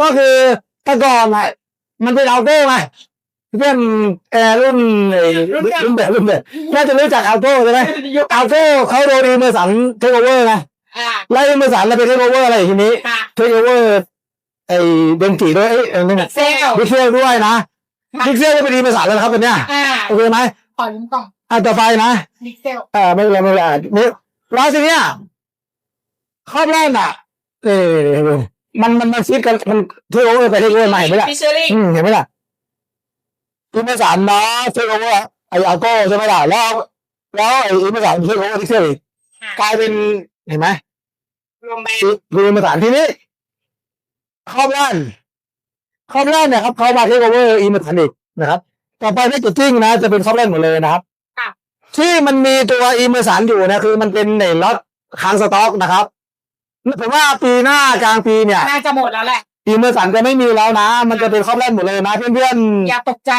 ก็คือแต่ก่อนอะมันเป็นอัลโต้ไงเพื่อนแอร์รุ่นไอ้รุ่นรุ่นแบบรุ่นแบบน่าจะรู้จักอัลโต้ใช่ไหมยุคอัลโต้เขาโดนอีเมอร์สันเทคโอเวอร์ไงอ่าไล่อีเมอร์สันแล้วไปเทคโอเวอร์อะไรทีนี้ค่ะเทคโอเวอร์ไอ้เดนกีด้วยไอ้ไอ้นั่นน่ะเซลดิเซลด้วยนะค่ะดิเซลก็เป็นอีเมอร์สันแล้วนะครับตอนเนี้ยอ่าโอเคไหมขอยืมกล่องอะต่อไปนะดิเซลเออไม่เป็นไรไม่เป็นไรนี่แล้วทีเนี้ยข้อแรกอะเออ มันมันมันฟิตกันมันเทคโอเวอร์ไปเทคโอเวอร์ใหม่ไหมล่ะฟิชเชอรี่อืมเห็นไหมล่ะอีเมอร์สันเนาะเทคโอเวอร์ไอ้อัลโก้ใช่ไหมล่ะแล้ว แล้วไอ้อีเมอร์สันเทคโอเวอร์ดิเซลอีกกลายเป็นเห็นไหมรวมไปคือมาตรฐานที่นี้ครอบล้านครอบล้านเนี่ยครับเขามาเทคโอเวอร์อีมาทันอีกนะครับต่อไปแพคเกจจิ้งนะ จะเป็นครอบล้านหมดเลยนะครับค่ะที่มันมีตัวอีเมอร์สันอยู่นะคือมันเป็นในล็อตค้างสต็อกนะครับ ผมว่าปีหน้ากลางปีเนี่ยน่าจะหมดแล้วแหละ อีเมอร์สันจะไม่มีแล้วนะ มันจะเป็นครอบล้านหมดเลยนะเพื่อนๆ อย่าตกใจ